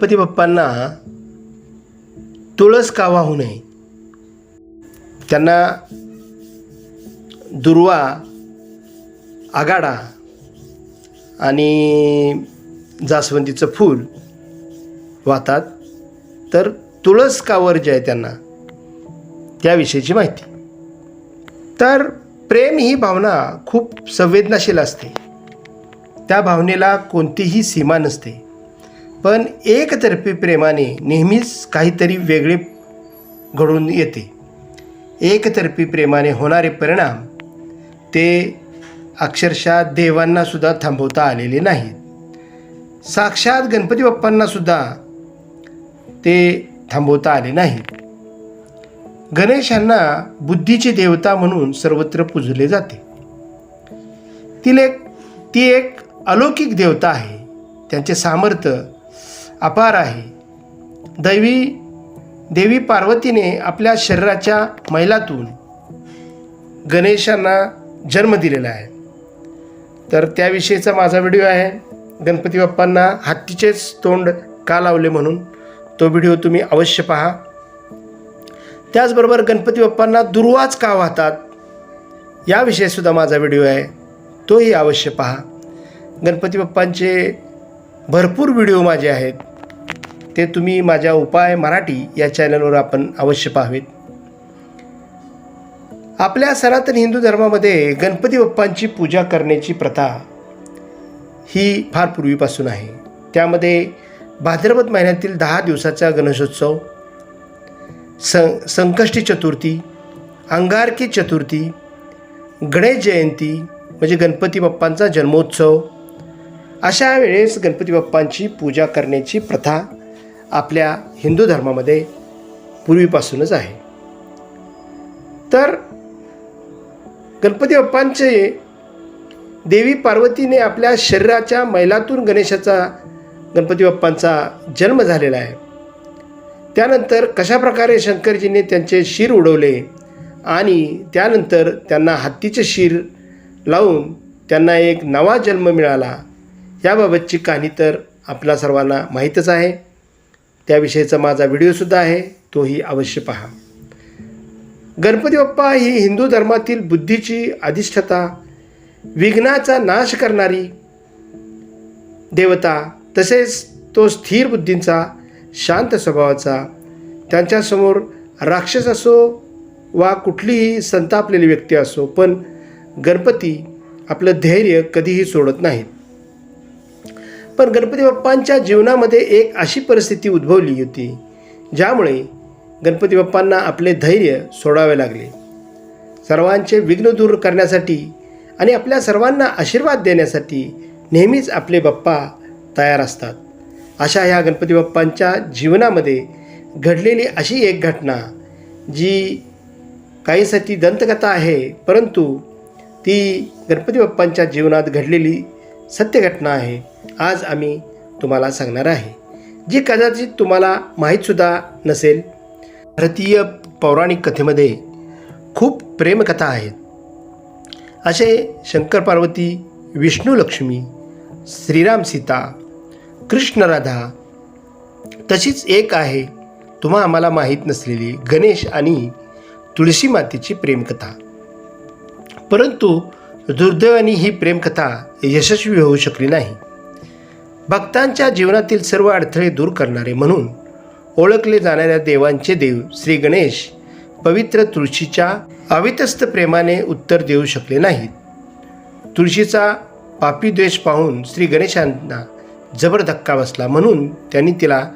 गणपती बाप्पांना तुळस कावा होऊ नये. त्यांना दुर्वा आगाडा आणि जास्वंदीचं फूल वाहतात. तर तुळस कावर जे आहे त्यांना त्याविषयीची माहिती. तर प्रेम ही भावना खूप संवेदनाशील असते. त्या भावनेला कोणतीही सीमा नसते. पण एकतर्फी प्रेमाने नेहमीच काहीतरी वेगळे घडून येते. एकतर्फी प्रेमाने होणारे परिणाम ते अक्षरशः देवांनासुद्धा थांबवता आलेले नाहीत. साक्षात गणपती बाप्पांनासुद्धा ते थांबवता आले नाहीत. गणेशांना बुद्धीची देवता म्हणून सर्वत्र पूजले जाते. तिले ती एक अलौकिक देवता आहे. त्यांचे सामर्थ्य अपार आहे. दैवी देवी पार्वतीने आपल्या शरीराच्या मैलातून गणेशांना जन्म दिलेला आहे. तर त्याविषयीचा माझा व्हिडिओ आहे. गणपती बाप्पांना हत्तीचेच तोंड का लावले म्हणून? तो व्हिडिओ तुम्ही अवश्य पहा. त्याचबरोबर गणपती बाप्पांना दुर्वाच का वाहतात? याविषयीसुद्धा माझा व्हिडिओ आहे. तोही अवश्य पहा. गणपती बाप्पांचे भरपूर व्हिडिओ माझे आहेत. ते तुम्ही माझ्या उपाय मराठी या चॅनलवर आपण अवश्य पाहावेत. आपल्या सनातन हिंदू धर्मामध्ये गणपती बाप्पांची पूजा करण्याची प्रथा ही फार पूर्वीपासून आहे. त्यामध्ये भाद्रपद महिन्यातील दहा दिवसाचा गणेशोत्सव सं संकष्टी चतुर्थी अंगारकी चतुर्थी गणेश जयंती म्हणजे गणपती बाप्पांचा जन्मोत्सव. अशा वेळेस गणपती बाप्पांची पूजा करण्याची प्रथा आपल्या हिंदू धर्मामध्ये पूर्वीपासूनच आहे. तर गणपती बाप्पांचे देवी पार्वतीने आपल्या शरीराच्या मैलातून गणेशाचा गणपती बाप्पांचा जन्म झालेला आहे. त्यानंतर कशाप्रकारे शंकरजीने त्यांचे शिर उडवले आणि त्यानंतर त्यांना हत्तीचे शिर लावून त्यांना एक नवा जन्म मिळाला याबाबतची कहाणी तर आपल्या सर्वांना माहीतच आहे. त्याविषयीचा माझा व्हिडिओसुद्धा आहे. तोही अवश्य पहा. गणपती बाप्पा ही हिंदू धर्मातील बुद्धीची अधिष्ठता विघ्नाचा नाश करणारी देवता तसेच तो स्थिर बुद्धींचा शांत स्वभावाचा त्यांच्यासमोर राक्षस असो वा कुठलीही संतापलेली व्यक्ती असो पण गणपती आपलं धैर्य कधीही सोडत नाहीत. पण गणपती बाप्पांच्या जीवनामध्ये एक अशी परिस्थिती उद्भवली होती ज्यामुळे गणपती बाप्पांना आपले धैर्य सोडावे लागले. सर्वांचे विघ्न दूर करण्यासाठी आणि आपल्या सर्वांना आशीर्वाद देण्यासाठी नेहमीच आपले बाप्पा तयार असतात. अशा ह्या गणपती बाप्पांच्या जीवनामध्ये घडलेली अशी एक घटना जी काहीसाठी दंतकथा आहे परंतु ती गणपती बाप्पांच्या जीवनात घडलेली सत्य घटना आहे. आज आम्ही तुम्हाला सांगणार आहे. जी कदाचित तुम्हाला माहीतसुद्धा नसेल भारतीय पौराणिक कथेमध्ये खूप प्रेमकथा आहेत. असे शंकर पार्वती विष्णू लक्ष्मी श्रीराम सीता कृष्ण राधा तशीच एक आहे तुम्हा आम्हाला माहीत नसलेली गणेश आणि तुळशी मातेची प्रेमकथा. परंतु दुर्दैवाने ही प्रेमकथा यशस्वी होऊ शकली नाही. भक्तांच्या जीवनातील सर्व अडथळे दूर करणारे म्हणून ओळखले जाणाऱ्या देवांचे देव श्री गणेश पवित्र तुळशीच्या अवितस्त प्रेमाने उत्तर देऊ शकले नाहीत. तुळशीचा पापी द्वेष पाहून श्री गणेशांना जबर धक्का बसला म्हणून त्यांनी तिला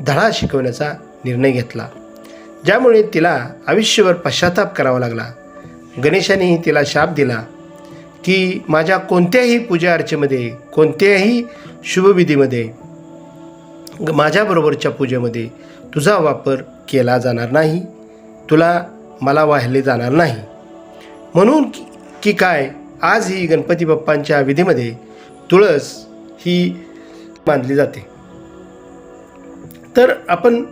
धडा शिकवण्याचा निर्णय घेतला. ज्यामुळे तिला आयुष्यभर पश्चाताप करावा लागला. गणेशानेही तिला शाप दिला. की माझ्या कोणत्याही पूजा अर्चेमध्ये कोणत्याही शुभविधीमध्ये ग- माझ्याबरोबरच्या पूजेमध्ये तुझा वापर केला जाणार नाही तुला मला वाहिले जाणार नाही. म्हणून की- की काय? आज ही गणपती बाप्पांच्या विधीमध्ये तुळस ही मानली जाते. तर आपण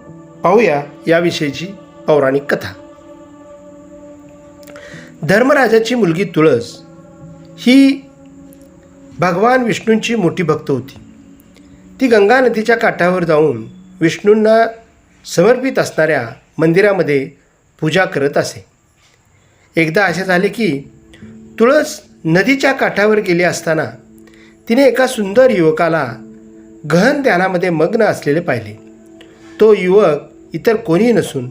पाहूया याविषयीची पौराणिक कथा. धर्मराजाची मुलगी तुळस ही भगवान विष्णूंची मोठी भक्त होती. ती गंगा नदीच्या काठावर जाऊन विष्णूंना समर्पित असणाऱ्या मंदिरामध्ये पूजा करत असे. एकदा असे झाले की तुळस नदीच्या काठावर गेली असताना तिने एका सुंदर युवकाला गहन ध्यानामध्ये मग्न असलेले पाहिले. तो युवक इतर कोणी नसून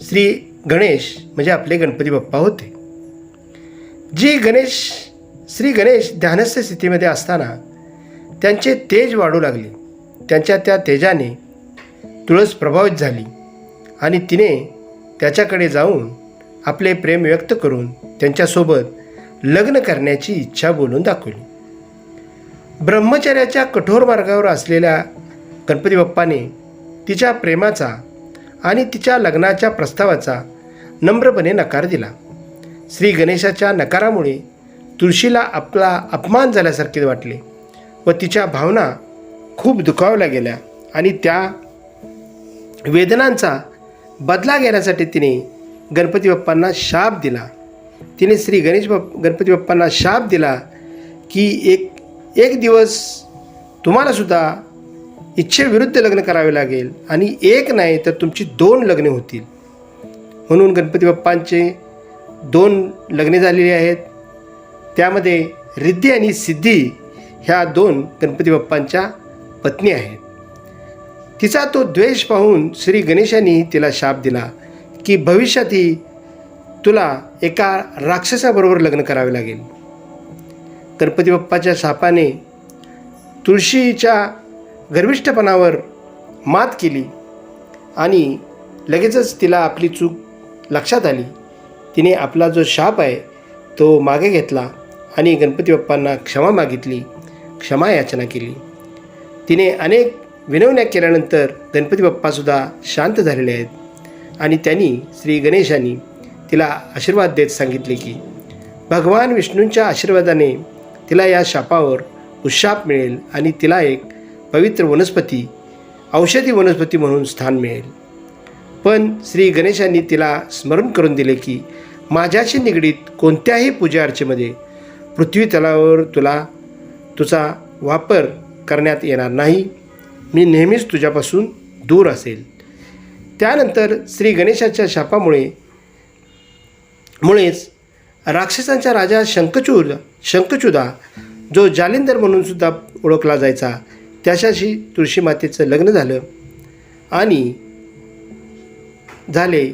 श्री गणेश म्हणजे आपले गणपती बाप्पा होते. जी गणेश श्री गणेश ध्यानस्थ स्थितीमध्ये असताना त्यांचे तेज वाढू लागले. त्यांच्या त्या तेजाने तुळस प्रभावित झाली आणि तिने त्याच्याकडे जाऊन आपले प्रेम व्यक्त करून त्यांच्यासोबत लग्न करण्याची इच्छा बोलून दाखवली. ब्रह्मचर्याच्या कठोर मार्गावर असलेल्या गणपती बाप्पाने तिच्या प्रेमाचा आणि तिच्या लग्नाच्या प्रस्तावाचा नम्रपणे नकार दिला. श्री गणेशाच्या नकारामुळे तुळशीला आपला अपमान झाल्यासारखे वाटले व तिच्या भावना खूप दुखावल्या गेल्या आणि त्या वेदनांचा बदला घेण्यासाठी तिने गणपती बाप्पांना शाप दिला. तिने श्री गणेश बाप गणपती बाप्पांना शाप दिला की एक एक दिवस तुम्हालासुद्धा इच्छेविरुद्ध लग्न करावे लागेल आणि एक नाही तर तुमची दोन लग्ने होतील. म्हणून गणपती बाप्पांचे दोन लग्ने झालेली आहेत. त्यामध्ये रिद्धी आणि सिद्धी ह्या दोन गणपती बाप्पांच्या पत्नी आहेत. तिचा तो द्वेष पाहून श्री गणेशांनी तिला शाप दिला की भविष्यातही तुला एका राक्षसाबरोबर लग्न करावे लागेल. गणपती बाप्पाच्या शापाने तुळशीच्या गर्विष्ठपणावर मात केली आणि लगेचच तिला आपली चूक लक्षात आली. तिने आपला जो शाप आहे तो मागे घेतला. आणि गणपती बाप्पांना क्षमा मागितली क्षमा याचना केली. तिने अनेक विनवण्या केल्यानंतर गणपती बाप्पासुद्धा शांत झालेले आहेत आणि त्यांनी श्री गणेशांनी तिला आशीर्वाद देत सांगितले की भगवान विष्णूंच्या आशीर्वादाने तिला या शापावर उशाप मिळेल आणि तिला एक पवित्र वनस्पती औषधी वनस्पती म्हणून स्थान मिळेल. पण श्री गणेशांनी तिला स्मरण करून दिले की माझ्याशी निगडीत कोणत्याही पूजा अर्चेमध्ये पृथ्वी तलावर तुला तुझा वापर करण्यात येणार नाही. मी नेहमीच तुझ्यापासून दूर असेल. त्यानंतर श्री गणेशाच्या शापामुळे मुळेच राक्षसांचा राजा शंखचूर शंखचुदा जो जालिंदर म्हणूनसुद्धा ओळखला जायचा त्याच्याशी तुळशी मातेचं लग्न झालं. आणि झाले.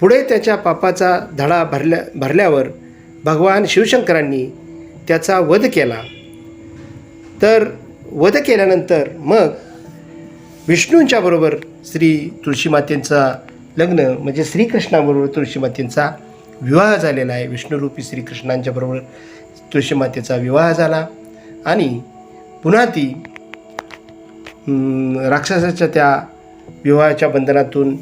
पुढे त्याच्या पापाचा धडा भरल्या भरल्यावर भगवान शिवशंकरांनी त्याचा वध केला. तर वध केल्यानंतर मग विष्णूंच्या बरोबर श्री तुळशीमातेंचा लग्न म्हणजे श्रीकृष्णाबरोबर तुळशीमातेंचा विवाह झालेला आहे. विष्णुरूपी श्रीकृष्णांच्या बरोबर तुळशीमातेचा विवाह झाला आणि पुन्हा ती राक्षसाच्या त्या विवाहाच्या बंधनातून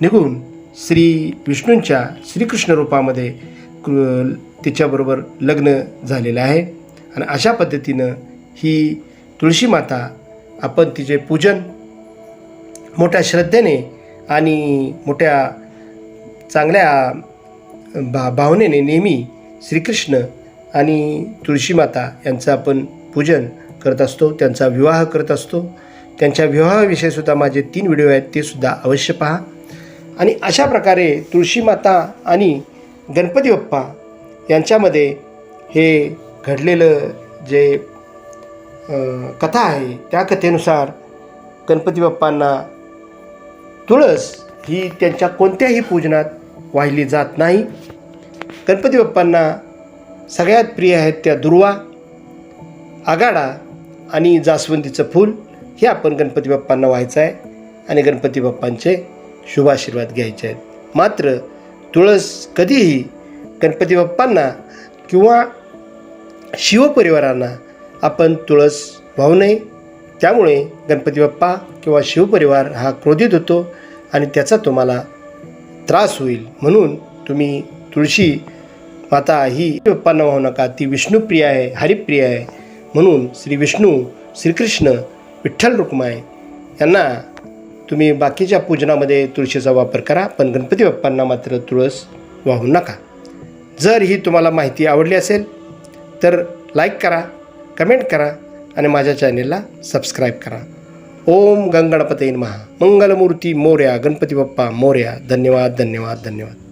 निघून श्री विष्णूंच्या श्रीकृष्ण रूपामध्ये कृ- तिच्याबरोबर लग्न झालेलं आहे. आणि अशा पद्धतीनं ही तुळशी माता आपण तिचे पूजन मोठ्या श्रद्धेने आणि मोठ्या चांगल्या भा भावनेने नेहमी श्रीकृष्ण आणि तुळशी माता यांचं आपण पूजन करत असतो त्यांचा विवाह करत असतो. त्यांच्या विवाहाविषयीसुद्धा माझे तीन व्हिडिओ आहेत ते सुद्धा अवश्य पहा. आणि अशा प्रकारे तुळशी माता आणि गणपती बाप्पा यांच्यामध्ये हे घडलेलं जे कथा आहे त्या कथेनुसार गणपती बाप्पांना तुळस ही त्यांच्या कोणत्याही पूजनात वाहिली जात नाही. गणपती बाप्पांना सगळ्यात प्रिय आहेत त्या दुर्वा आगाडा आणि जास्वंदीचं फूल हे आपण गणपती बाप्पांना व्हायचं आहे आणि गणपती बाप्पांचे शुभाशीर्वाद घ्यायचे आहेत. मात्र तुळस कधीही गणपती बाप्पांना किंवा शिवपरिवारांना आपण तुळस वाहू नये. त्यामुळे गणपती बाप्पा किंवा शिवपरिवार हा क्रोधित होतो आणि त्याचा तुम्हाला त्रास होईल. म्हणून तुम्ही तुळशी माता ही बाप्पांना वाहू नका. ती विष्णुप्रिय आहे हरिप्रिय आहे. म्हणून श्री विष्णू श्रीकृष्ण विठ्ठल रुक्माय यांना तुम्ही बाकीच्या पूजनामध्ये तुळशीचा वापर करा पण गणपती बाप्पांना मात्र तुळस वाहू नका. जर ही तुम्हाला माहिती आवडली असेल तर लाईक करा कमेंट करा आणि माझ्या चॅनेलला सबस्क्राईब करा. ओम गंगणपते महा मंगलमूर्ती मोर्या गणपती बाप्पा मोर्या. धन्यवाद धन्यवाद धन्यवाद.